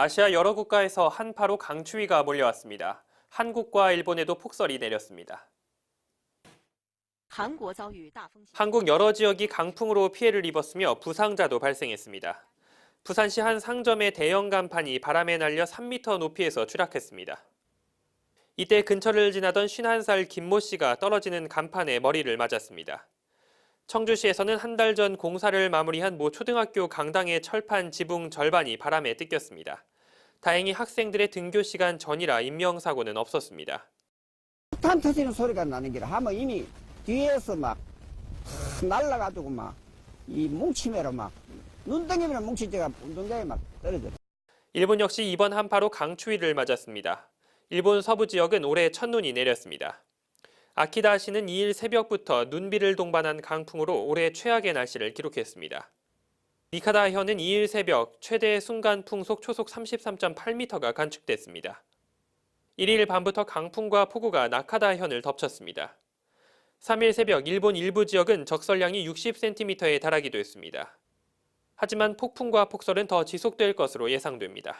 아시아 여러 국가에서 한파로 강추위가 몰려왔습니다. 한국과 일본에도 폭설이 내렸습니다. 한국 여러 지역이 강풍으로 피해를 입었으며 부상자도 발생했습니다. 부산시 한 상점의 대형 간판이 바람에 날려 3m 높이에서 추락했습니다. 이때 근처를 지나던 51살 김모 씨가 떨어지는 간판에 머리를 맞았습니다. 청주시에서는 한 달 전 공사를 마무리한 모 초등학교 강당의 철판 지붕 절반이 바람에 뜯겼습니다. 다행히 학생들의 등교 시간 전이라 인명사고는 없었습니다. 폭탄 터지는 소리가 나는 게라 하면 이미 뒤에서 막 날라가지고 막 이 뭉치매로 막 눈덩이면 뭉치지가 운동장에 막 떨어져. 일본 역시 이번 한파로 강추위를 맞았습니다. 일본 서부 지역은 올해 첫눈이 내렸습니다. 아키다시는 2일 새벽부터 눈비를 동반한 강풍으로 올해 최악의 날씨를 기록했습니다. 니카다현은 2일 새벽 최대 순간 풍속 초속 33.8m가 관측됐습니다. 1일 밤부터 강풍과 폭우가 나카다현을 덮쳤습니다. 3일 새벽 일본 일부 지역은 적설량이 60cm에 달하기도 했습니다. 하지만 폭풍과 폭설은 더 지속될 것으로 예상됩니다.